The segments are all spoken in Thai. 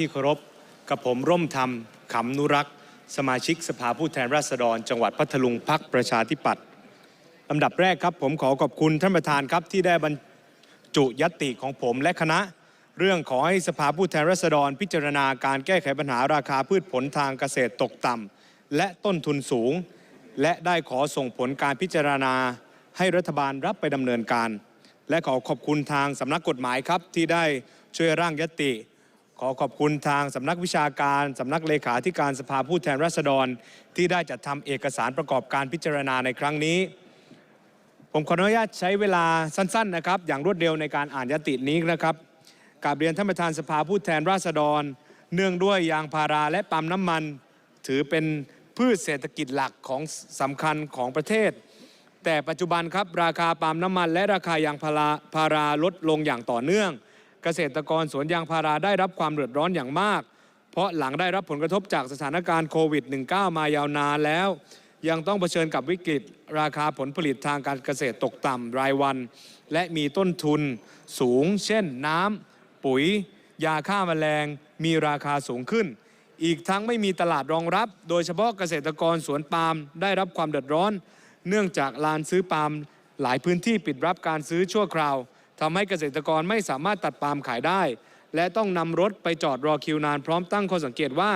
ที่เคารพกับผมร่มธรรมขำนุรักษ์ สมาชิกสภาผู้แทนราษฎร จังหวัดพัทลุงพักประชาธิปัตย์ลำดับแรกครับผมขอขอบคุณท่านประธานครับที่ได้บรรจุยติของผมและคณะ เรื่องขอให้สภาผู้แทนราษฎร พิจารณาการแก้ไขปัญหาราคาพืชผลทางเกษตรตกต่ำและต้นทุนสูง และได้ขอส่งผลการพิจารณา ให้รัฐบาลรับไปดำเนินการ และขอขอบคุณทางสำนักกฎหมายครับที่ได้ช่วยร่างยติ ขอขอบคุณทางสำนักวิชาการ สำนักเลขาธิการสภาผู้แทนราษฎร ที่ได้จัดทำเอกสารประกอบการพิจารณาในครั้งนี้ ผมขออนุญาตใช้เวลาสั้นๆนะครับ อย่างรวดเร็วในการอ่านยตินี้นะครับกราบเรียนท่านประธานสภาผู้แทนราษฎร เนื่องด้วยยางพาราและปาล์มน้ำมัน ถือเป็นพืชเศรษฐกิจหลักของสำคัญของประเทศ แต่ปัจจุบันครับราคาปาล์มน้ำมัน และราคายางพาราพาราลดลงอย่างต่อเนื่อง เกษตรกรสวนยางพาราได้รับความเดือดร้อนอย่างมาก เพราะหลังได้รับผลกระทบจากสถานการณ์โควิด -19 มายาวนานแล้ว ยังต้องเผชิญกับวิกฤต ราคาผลผลิตทางการเกษตรตกต่ำรายวัน และมีต้นทุนสูง เช่นน้ำปุ๋ย ยาฆ่าแมลง มีราคาสูงขึ้น อีกทั้งไม่มีตลาดรองรับ โดยเฉพาะเกษตรกรสวนปาล์มได้รับความเดือดร้อน เนื่องจากลานซื้อปาล์มหลายพื้นที่ปิดรับการซื้อชั่วคราว ทำให้เกษตรกรไม่สามารถตัดปาล์มขายได้ และต้องนำรถไปจอดรอคิวนานพร้อมตั้งข้อสังเกตว่า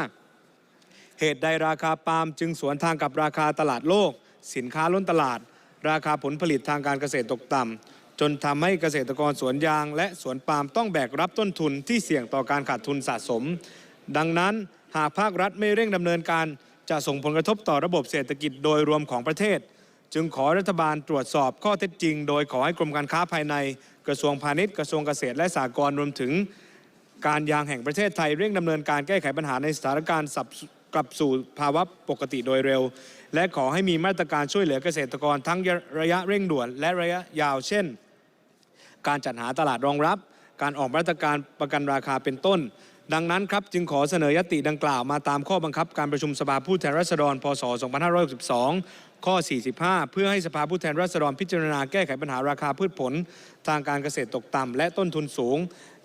เหตุใดราคาปาล์มจึงสวนทางกับราคาตลาดโลก สินค้าล้นตลาด ราคาผลผลิตทางการเกษตรตกต่ำจนทำให้เกษตรกรสวนยาง และสวนปาล์มต้องแบกรับต้นทุนที่เสี่ยงต่อการขาดทุนสะสม ดังนั้นหากภาครัฐไม่เร่งดำเนินการจะส่งผลกระทบต่อระบบเศรษฐกิจโดยรวมของประเทศ จึงขอรัฐบาลตรวจสอบข้อเท็จจริง โดยขอให้กรมการค้าภายในกระทรวงพาณิชย์กระทรวงเกษตรและสหกรณ์รวมถึงการยางแห่งประเทศไทยเร่งดำเนินการแก้ไขปัญหาในสถานการณ์กลับสู่ภาวะปกติโดยเร็ว และขอให้มีมาตรการช่วยเหลือเกษตรกรทั้งระยะเร่งด่วนและระยะยาว เช่น การจัดหาตลาดรองรับ การออกมาตรการประกันราคาเป็นต้น ดังนั้นครับจึงขอเสนอยติดังกล่าวมาตามข้อบังคับการประชุมสภาผู้แทนราษฎร พศ 2562 ข้อ 45 เพื่อให้สภาผู้แทนราษฎรพิจารณาแก้ไขปัญหาราคาพืชผล ทางการเกษตรตกต่ำและต้นทุนสูง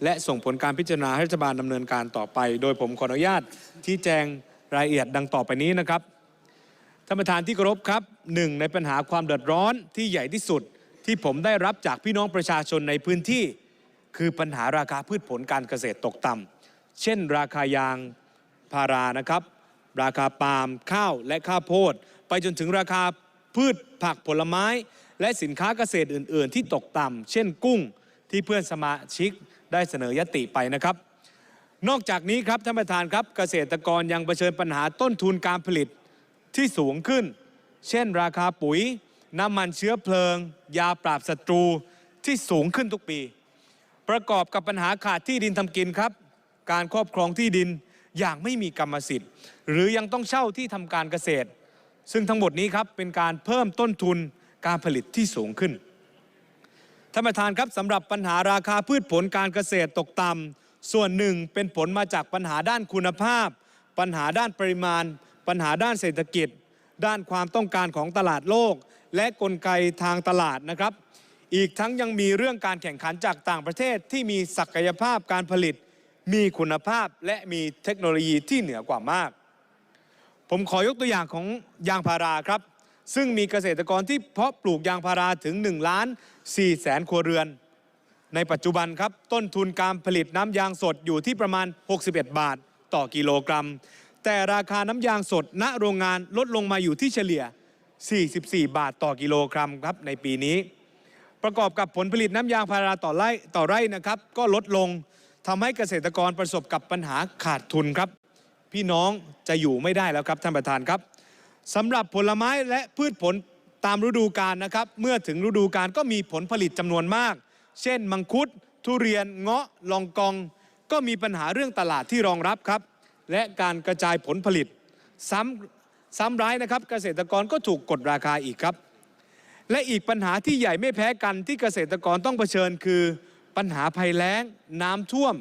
และส่งผลการพิจารณาให้รัฐบาลดำเนินการต่อไป โดยผมขออนุญาตที่แจงรายละเอียดดังต่อไปนี้นะครับท่านประธานที่เคารพครับหนึ่งในปัญหาความเดือดร้อนที่ใหญ่ที่สุดที่ผมได้รับจากพี่น้องประชาชนในพื้นที่ คือปัญหาราคาพืชผลการเกษตรตกต่ำ เช่น ราคายางพารานะครับ ราคาปาล์มข้าวและข้าวโพด ไปจนถึงราคาพืชผักผลไม้ และสินค้าเกษตรอื่น ๆ ที่ตกต่ำเช่นกุ้งที่เพื่อนสมาชิกได้เสนอยติไปนะครับ นอกจากนี้ครับท่านประธานครับเกษตรกรยังเผชิญปัญหาต้นทุนการผลิตที่สูงขึ้น เช่น ราคาปุ๋ย น้ำมันเชื้อเพลิง ยาปราบศัตรูที่สูงขึ้นทุกปี ประกอบกับปัญหาขาดที่ดินทำกินครับ การครอบครองที่ดินอย่างไม่มีกรรมสิทธิ์ หรือยังต้องเช่าที่ทำการเกษตร ซึ่งทั้งหมดนี้ครับเป็นการเพิ่มต้นทุนการผลิตที่สูงขึ้นท่านประธานครับสำหรับปัญหาราคาพืชผลการเกษตรตกต่ำส่วนหนึ่งเป็นผลมาจากปัญหาด้านคุณภาพ ปัญหาด้านปริมาณ ปัญหาด้านเศรษฐกิจ ด้านความต้องการของตลาดโลก และกลไกทางตลาดนะครับ อีกทั้งยังมีเรื่องการแข่งขันจากต่างประเทศที่มีศักยภาพการผลิต มีคุณภาพและมีเทคโนโลยีที่เหนือกว่ามาก ผมขอยกตัวอย่างของยางพาราครับ ซึ่งมีเกษตรกรที่เพาะปลูกยางพาราถึง1ล้าน4แสนครัวเรือน ในปัจจุบันครับ ต้นทุนการผลิตน้ำยางสดอยู่ที่ประมาณ 61 บาทต่อกิโลกรัม แต่ราคาน้ำยางสดณโรงงานลดลงมาอยู่ที่เฉลี่ย 44 บาทต่อกิโลกรัมครับในปีนี้ ประกอบกับผลผลิตน้ำยางพาราต่อไร่ต่อไร่นะครับ ก็ลดลง ทำให้เกษตรกรประสบกับปัญหาขาดทุนครับ พี่น้องจะอยู่ไม่ได้แล้วครับท่านประธานครับสำหรับผลไม้และพืชผลตามฤดูกาลนะครับ เมื่อถึงฤดูกาลก็มีผลผลิตจำนวนมาก เช่น มังคุด ทุเรียนเงาะลองกอง ก็มีปัญหาเรื่องตลาดที่รองรับครับ และการกระจายผลผลิต ซ้ำซ้ำร้ายนะครับ เกษตรกรก็ถูกกดราคาอีกครับ และอีกปัญหาที่ใหญ่ไม่แพ้กันที่เกษตรกรต้องเผชิญคือ ปัญหาภัยแล้ง น้ำท่วม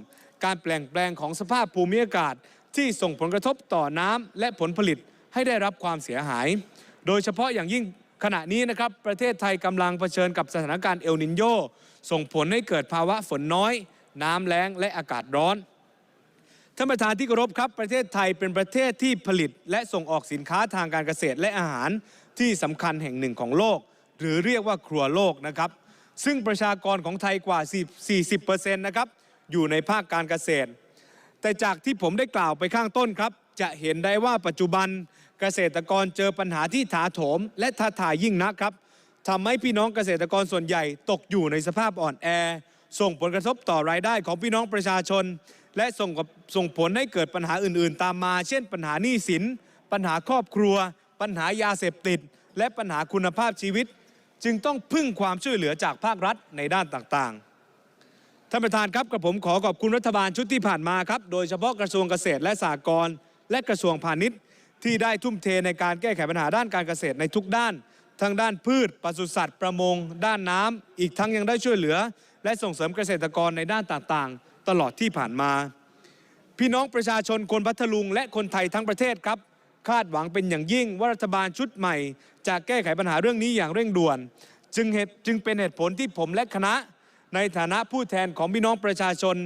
การเปลี่ยนแปลงของสภาพภูมิอากาศ ที่ส่งผลกระทบต่อน้ำและผลผลิตให้ได้รับความเสียหาย โดยเฉพาะอย่างยิ่งขณะนี้นะครับประเทศไทยกำลังเผชิญกับสถานการณ์เอลนินโยส่งผลให้เกิดภาวะฝนน้อย น้ำแล้งและอากาศร้อนท่านประธานที่เคารพครับ ประเทศไทยเป็นประเทศที่ผลิต และส่งออกสินค้าทางการเกษตรและอาหารที่สำคัญแห่งหนึ่งของโลก หรือเรียกว่าครัวโลกนะครับ ซึ่งประชากรของไทยกว่า 40%นะครับ อยู่ในภาคการเกษตร แต่จากที่ผมได้กล่าวไปข้างต้นครับ จะเห็นได้ว่าปัจจุบันเกษตรกรเจอปัญหาที่ถาโถม และท้าทายยิ่งนักครับทำให้พี่น้องเกษตรกรส่วนใหญ่ตกอยู่ในสภาพอ่อนแอ ส่งผลกระทบต่อรายได้ของพี่น้องประชาชน และส่งส่งผลให้เกิดปัญหาอื่น ๆ ตามมา เช่น ปัญหาหนี้สิน ปัญหาครอบครัว ปัญหายาเสพติด และปัญหาคุณภาพชีวิต จึงต้องพึ่งความช่วยเหลือจากภาครัฐในด้านต่างๆ ท่านประธานครับกระผมขอขอบคุณรัฐบาลชุดที่ผ่านมาครับ โดยเฉพาะกระทรวงเกษตรและสหกรณ์และกระทรวงพาณิชย์ ที่ได้ทุ่มเทในการแก้ไขปัญหาด้านการเกษตรในทุกด้าน ทั้งด้านพืชปศุสัตว์ ประมง ด้านน้ำอีกทั้งยังได้ช่วยเหลือ และส่งเสริมเกษตรกรในด้านต่างๆ ตลอดที่ผ่านมา พี่น้องประชาชนคนพัทลุงและคนไทยทั้งประเทศครับ คาดหวังเป็นอย่างยิ่งว่ารัฐบาลชุดใหม่ จะแก้ไขปัญหาเรื่องนี้อย่างเร่งด่วน จึงเหตุจึงเป็นเหตุผลที่ผมและคณะ ในฐานะผู้แทนของพี่น้องประชาชน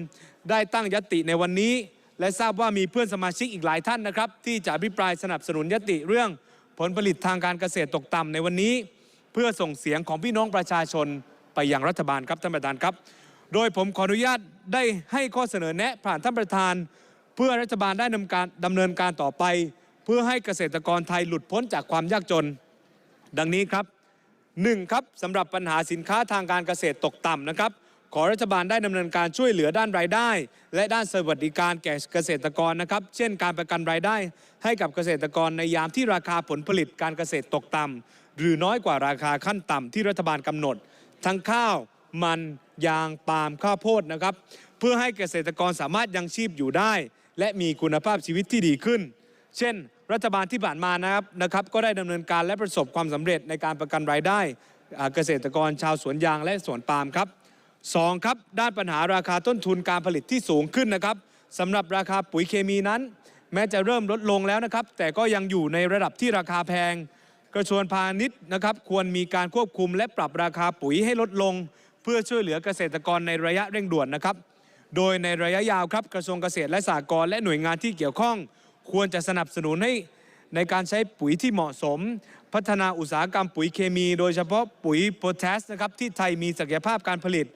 ได้ตั้งยติในวันนี้ และทราบว่ามีเพื่อนสมาชิกอีกหลายท่านนะครับ ที่จะอภิปรายสนับสนุนยติเรื่องผลผลิตทางการเกษตรตกต่ำในวันนี้ เพื่อส่งเสียงของพี่น้องประชาชนไปยังรัฐบาลครับท่านประธานครับ โดยผมขออนุญาตได้ให้ข้อเสนอแนะผ่านท่านประธาน เพื่อรัฐบาลได้ดำการดำเนินการต่อไป เพื่อให้เกษตรกรไทยหลุดพ้นจากความยากจน ดังนี้ครับหนึ่งครับสำหรับปัญหาสินค้าทางการเกษตรตกต่ำนะครับ ขอรัฐบาลได้ดำเนินการช่วยเหลือด้านรายได้ และด้านสวัสดิการแก่เกษตรกรนะครับ เช่นการประกันรายได้ ให้กับเกษตรกรในยามที่ราคาผลผลิตการเกษตรตกต่ำหรือน้อยกว่าราคาขั้นต่ำที่รัฐบาลกำหนด ทั้งข้าว มันยางปาล์มข้าวโพดนะครับ เพื่อให้เกษตรกรสามารถยังชีพอยู่ได้ และมีคุณภาพชีวิตที่ดีขึ้น เช่น รัฐบาลที่ผ่านมานะครับนะครับ ก็ได้ดำเนินการและประสบความสำเร็จในการประกันรายได้เกษตรกรชาวสวนยางและสวนปาล์มครับสองครับด้านปัญหาราคาต้นทุนการผลิตที่สูงขึ้นนะครับสำหรับราคาปุ๋ยเคมีนั้น แม้จะเริ่มลดลงแล้วนะครับ แต่ก็ยังอยู่ในระดับที่ราคาแพง กระทรวงพาณิชย์นะครับ ควรมีการควบคุมและปรับราคาปุ๋ยให้ลดลง เพื่อช่วยเหลือเกษตรกรในระยะเร่งด่วนนะครับ โดยในระยะยาวครับกระทรวงเกษตรและสหกรณ์และหน่วยงานที่เกี่ยวข้อง ควรจะสนับสนุนให้ในการใช้ปุ๋ยที่เหมาะสม พัฒนาอุตสาหกรรมปุ๋ยเคมี โดยเฉพาะปุ๋ยโพแทสนะครับที่ไทยมีศักยภาพการผลิต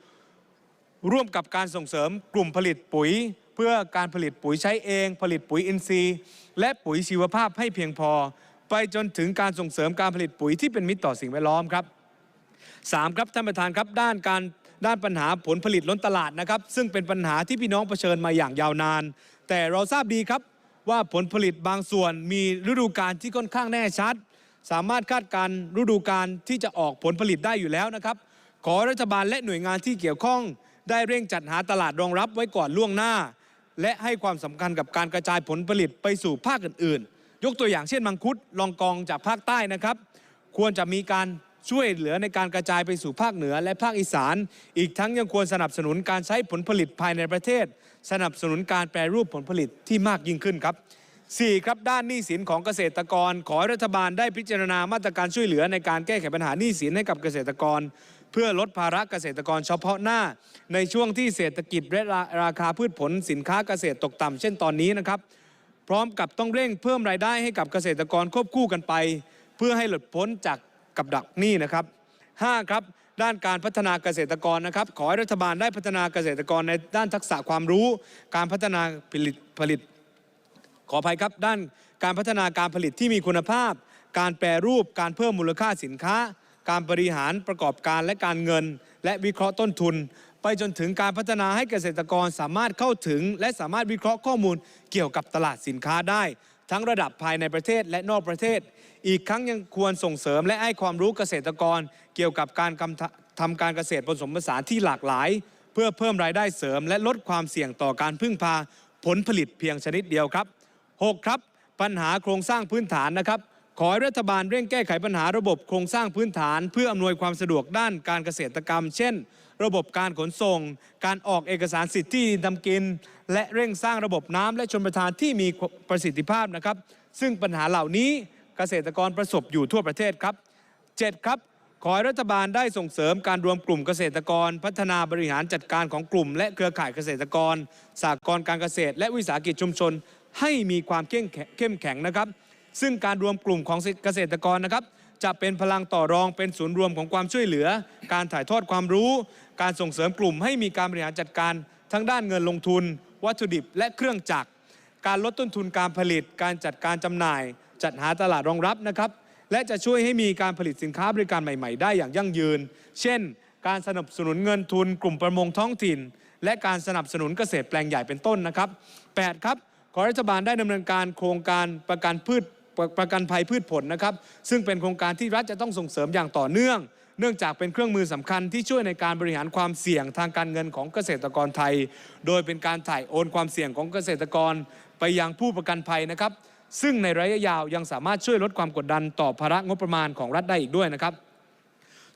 ร่วมกับการส่งเสริมกลุ่มผลิตปุ๋ย เพื่อการผลิตปุ๋ยใช้เอง ผลิตปุ๋ยอินทรีย์ และปุ๋ยชีวภาพให้เพียงพอ ไปจนถึงการส่งเสริมการผลิตปุ๋ยที่เป็นมิตรต่อสิ่งแวดล้อมครับ 3 ครับท่านประธานครับด้านการด้านปัญหาผลผลิตล้นตลาดนะครับ ซึ่งเป็นปัญหาที่พี่น้องเผชิญมาอย่างยาวนาน แต่เราทราบดีครับ ว่าผลผลิตบางส่วนมีฤดูกาลที่ค่อนข้างแน่ชัด สามารถคาดการฤดูกาลที่จะออกผลผลิตได้อยู่แล้วนะครับ ขอรัฐบาลและหน่วยงานที่เกี่ยวข้อง ได้เร่งจัดหาตลาดรองรับไว้ก่อนล่วงหน้า และให้ความสำคัญกับการกระจายผลผลิตไปสู่ภาคอื่น ๆ ยกตัวอย่างเช่นมังคุดลองกองจากภาคใต้นะครับ ควรจะมีการ ช่วยเหลือในการกระจายไปสู่ภาคเหนือและภาคอีสาน อีกทั้งยังควรสนับสนุนการใช้ผลผลิตภายในประเทศ สนับสนุนการแปรรูปผลผลิตที่มากยิ่งขึ้นครับ 4. ครับด้านหนี้สินของเกษตรกร ขอรัฐบาลได้พิจารณามาตรการช่วยเหลือในการแก้ไขปัญหาหนี้สินให้กับเกษตรกร เพื่อลดภาระเกษตรกรเฉพาะหน้า ในช่วงที่เศรษฐกิจและราราคาพืชผลสินค้าเกษตรตกต่ำเช่นตอนนี้นะครับ พร้อมกับต้องเร่งเพิ่มรายได้ให้กับเกษตรกรควบคู่กันไป เพื่อให้หลุดพ้นจาก กับดักหนี้นะครับ 5. ครับด้านการพัฒนาเกษตรกรนะครับ ขอให้รัฐบาลได้พัฒนาเกษตรกรในด้านทักษะความรู้ การพัฒนาผลิตผลิต ขออภัยครับด้านการพัฒนาการผลิตที่มีคุณภาพ การแปรรูปการเพิ่มมูลค่าสินค้า การบริหารประกอบการและการเงิน และวิเคราะห์ต้นทุน ไปจนถึงการพัฒนาให้เกษตรกรสามารถเข้าถึง และสามารถวิเคราะห์ข้อมูลเกี่ยวกับตลาดสินค้าได้ ทั้งระดับภายในประเทศและนอกประเทศ อีกครั้งยังควรส่งเสริมและให้ความรู้เกษตรกร เกี่ยวกับการกำทำการเกษตรผสมผสานที่หลากหลาย เพื่อเพิ่มรายได้เสริม และลดความเสี่ยงต่อการพึ่งพาผลผลิตเพียงชนิดเดียวครับ 6 ครับ ปัญหาโครงสร้างพื้นฐานนะครับ ขอให้รัฐบาลเร่งแก้ไขปัญหาระบบโครงสร้างพื้นฐาน เพื่ออำนวยความสะดวกด้านการเกษตรกรรม เช่น ระบบการขนส่ง การออกเอกสารสิทธิ์ที่ดินทำกิน และเร่งสร้างระบบน้ำและชนประทานที่มีประสิทธิภาพนะครับ ซึ่งปัญหาเหล่านี้เกษตรกรประสบอยู่ทั่วประเทศครับ 7 ครับขอให้รัฐบาลได้ส่งเสริมการรวมกลุ่มเกษตรกร พัฒนาบริหารจัดการของกลุ่ม และเครือข่ายเกษตรกรสหกรณ์การเกษตร และวิสาหกิจชุมชน ให้มีความเข้มแข็งนะครับ ซึ่งการรวมกลุ่มของเกษตรกรนะครับ จะเป็นพลังต่อรองเป็นศูนย์รวมของความช่วยเหลือ การถ่ายทอดความรู้ การส่งเสริมกลุ่มให้มีการบริหารจัดการ ทั้งด้านเงินลงทุน วัตถุดิบและเครื่องจักร การลดต้นทุนการผลิต การจัดการจำหน่าย จัดหาตลาดรองรับนะครับ และจะช่วยให้มีการผลิตสินค้าบริการใหม่ ๆ ได้อย่างยั่งยืน เช่น การสนับสนุนเงินทุน กลุ่มประมงท้องถิ่น และการสนับสนุนเกษตรแปลงใหญ่เป็นต้นนะครับ 8 ครับขอรัฐบาลได้ดำเนินการโครงการประกันพืช ประประกันภัยพืชผลนะครับ ซึ่งเป็นโครงการที่รัฐจะต้องส่งเสริมอย่างต่อเนื่อง เนื่องจากเป็นเครื่องมือสำคัญที่ช่วยในการบริหารความเสี่ยงทางการเงินของเกษตรกรไทย โดยเป็นการถ่ายโอนความเสี่ยงของเกษตรกร ไปยังผู้ประกันภัยนะครับ ซึ่งในระยะยาวยังสามารถช่วยลดความกดดันต่อภาระงบประมาณของรัฐได้อีกด้วยนะครับ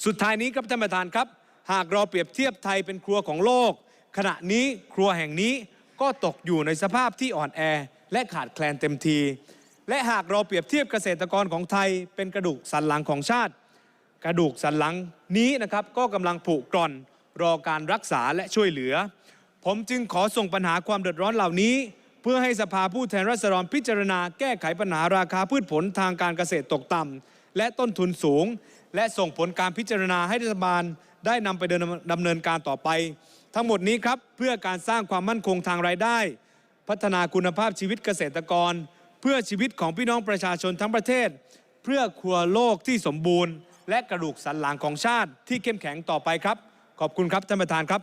สุดท้ายนี้ครับท่านประธานครับ หากเราเปรียบเทียบไทยเป็นครัวของโลก ขณะนี้ครัวแห่งนี้ก็ตกอยู่ในสภาพที่อ่อนแอและขาดแคลนเต็มที และหากเราเปรียบเทียบเกษตรกรของไทย เป็นกระดูกสันหลังของชาติ กระดูกสันหลังนี้นะครับก็กำลังผุกร่อนรอการรักษาและช่วยเหลือ ผมจึงขอส่งปัญหาความเดือดร้อนเหล่านี้ เพื่อให้สภาผู้แทนราษฎรพิจารณาแก้ไขปัญหาราคาพืชผลทางการเกษตรตกต่ำและต้นทุนสูง และส่งผลการพิจารณาให้รัฐบาลได้นำไปดำเนินการต่อไป ทั้งหมดนี้ครับเพื่อการสร้างความมั่นคงทางรายได้ พัฒนาคุณภาพชีวิตเกษตรกร เพื่อชีวิตของพี่น้องประชาชนทั้งประเทศ เพื่อครัวโลกที่สมบูรณ์ และกระดูกสันหลังของชาติที่เข้มแข็งต่อไปครับ ขอบคุณครับท่านประธานครับ